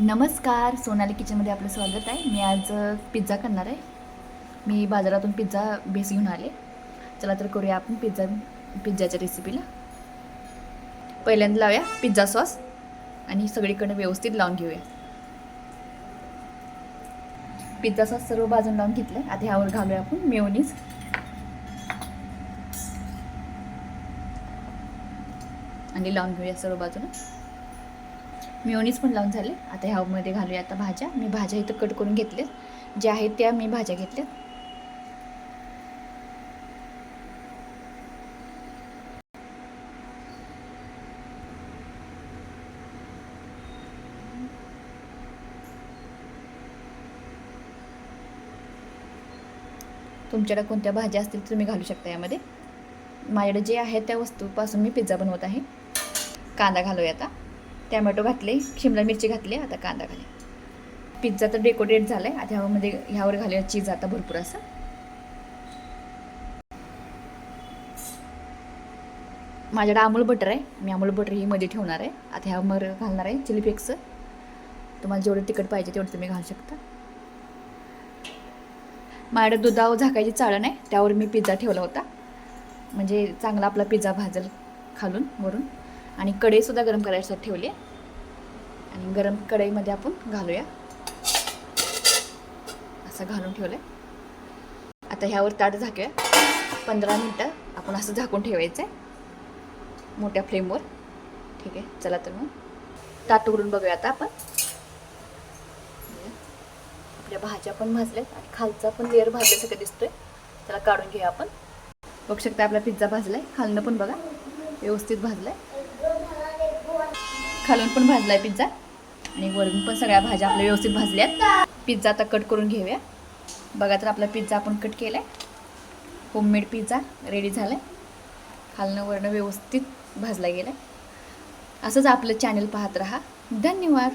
नमस्कार सोनाली किचनमध्ये आपलं स्वागत आहे. मी आज पिझ्झा करणार आहे. मी बाजारातून पिझ्झा बेस घेऊन आले. चला तर करूया आपण पिझ्झा पिझ्झाच्या रेसिपीला पहिल्यांदा लावूया पिझ्झा सॉस आणि सगळीकडे व्यवस्थित लावून घेऊया. पिझ्झा सॉस सर्व बाजून लावून घेतलं आता ह्यावर घालूया आपण मेवनीज आणि लावून घेऊया सर्व बाजूला मिओनीज पण लावून झाले. आता ह्यामध्ये घालूया आता भाज्या. मी भाज्या इथं कट करून घेतल्या. ज्या आहेत त्या मी भाज्या घेतल्या. तुमच्याकडे कोणत्या भाज्या असतील तर तुम्ही घालू शकता यामध्ये. माझ्याकडे जे आहे त्या वस्तूपासून मी पिझ्झा बनवत आहे. कांदा घालूया आता. टॅमॅटो घातले शिमला मिरची घातली आता कांदा घाले पिझ्झा तर डेकोरेट झालाय आता ह्यामध्ये ह्यावर घालूया चीज आता भरपूर असं. माझ्याकडे अमूल बटर आहे मी अमूल बटर ही मध्ये ठेवणार आहे. आता ह्यावर घालणार आहे चिली फ्लेक्स. तुम्हाला जेवढं तिखट पाहिजे तेवढं तुम्ही घालू शकता. माझ्याकडे दुधावर झाकायची चाळण आहे त्यावर मी पिझ्झा ठेवला होता. म्हणजे चांगला आपला पिझ्झा भाजल खालून वरून. आणि कढईसुद्धा गरम करायसाठी ठेवली आहे. आणि गरम कढईमध्ये आपण घालूया. असं घालून ठेवलं आहे आता ह्यावर ताट झाकूया. पंधरा मिनटं आपण असं झाकून ठेवायचं आहे मोठ्या फ्लेमवर. ठीक आहे चला तर मग. ताट उघडून बघूया आता आपण. आपल्या भाज्या पण भाजल्यात आणि खालचा पण लेअर भाजल्यासारखं दिसतोय. त्याला काढून घेऊया आपण. बघू शकता आपला पिझ्झा भाजलाय. खालनं पण बघा. व्यवस्थित भाजलाय. खालून पण भाजलाय पिझ्झा. आणि वरून पण सगळ्या भाज्या आपल्या व्यवस्थित भाजल्यात. पिझ्झा आता कट करून घेऊया. बघा तर आपला पिझ्झा आपण कट केलाय. होममेड पिझ्झा रेडी झालाय. खालनं वरणं व्यवस्थित भाजला गेलाय. असंच आपलं चॅनल पाहत राहा. धन्यवाद.